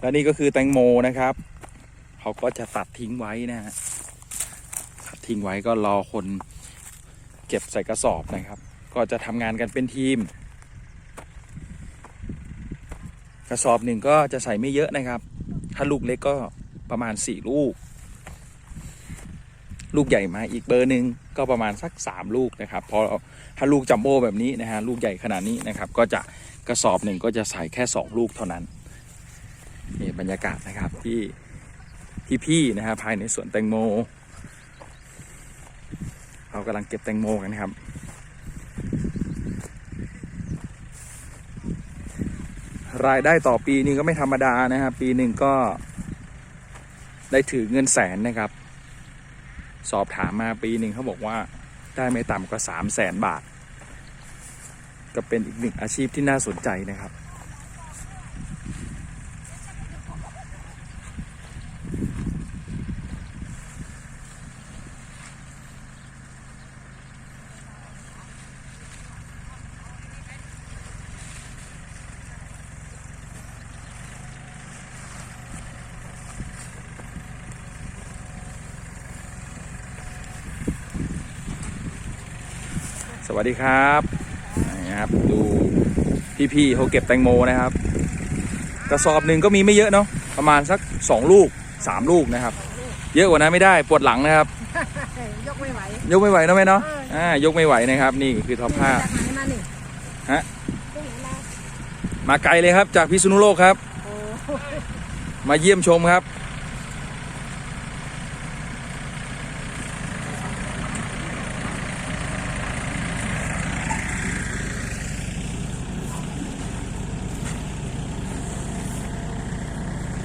แล้วนี่ก็คือแตงโมนะครับ เขาก็จะตัดทิ้งไว้นะฮะตัดทิ้งไว้ก็รอคนเก็บใส่กระสอบนะครับ ก็จะทำงานกันเป็นทีม กระสอบหนึ่งก็จะใส่ไม่เยอะนะครับ ถ้าลูกเล็กก็ประมาณสี่ลูก ลูกใหญ่มาอีกเบอร์หนึ่งก็ประมาณสักสามลูกนะครับ พอถ้าลูกจัมโบ้แบบนี้นะฮะลูกใหญ่ขนาดนี้นะครับ ก็จะกระสอบหนึ่งก็จะใส่แค่สองลูกเท่านั้น นี่บรรยากาศนะครับที่ที่พี่นะฮะภายในสวนแตงโมเรากำลังเก็บแตงโมกันครับ รายได้ต่อปีนี้ก็ไม่ธรรมดานะครับ ปีหนึ่งก็ได้ถือเงินแสนนะครับ สอบถามมาปีหนึ่งเขาบอกว่าได้ไม่ต่ำกว่าสามแสนบาท ก็เป็นอีกหนึ่งอาชีพที่น่าสนใจนะครับ สวัสดีครับนี่ครับดูพี่ๆเขาเก็บแตงโมนะครับ กระสอบหนึ่งก็มีไม่เยอะเนาะประมาณสักสองลูกสามลูกนะครับ เยอะกว่านั้นไม่ได้ปวดหลังนะครับ ยกไม่ไหวยกไม่ไหวนะแม่เนาะอ่ายกไม่ไหวนะครับ นี่คือท็อปผ้าจากไหนมานี่ฮะไปไหนมามาไกลเลยครับจากพิษณุโลกครับโอ้มาเยี่ยมชมครับอ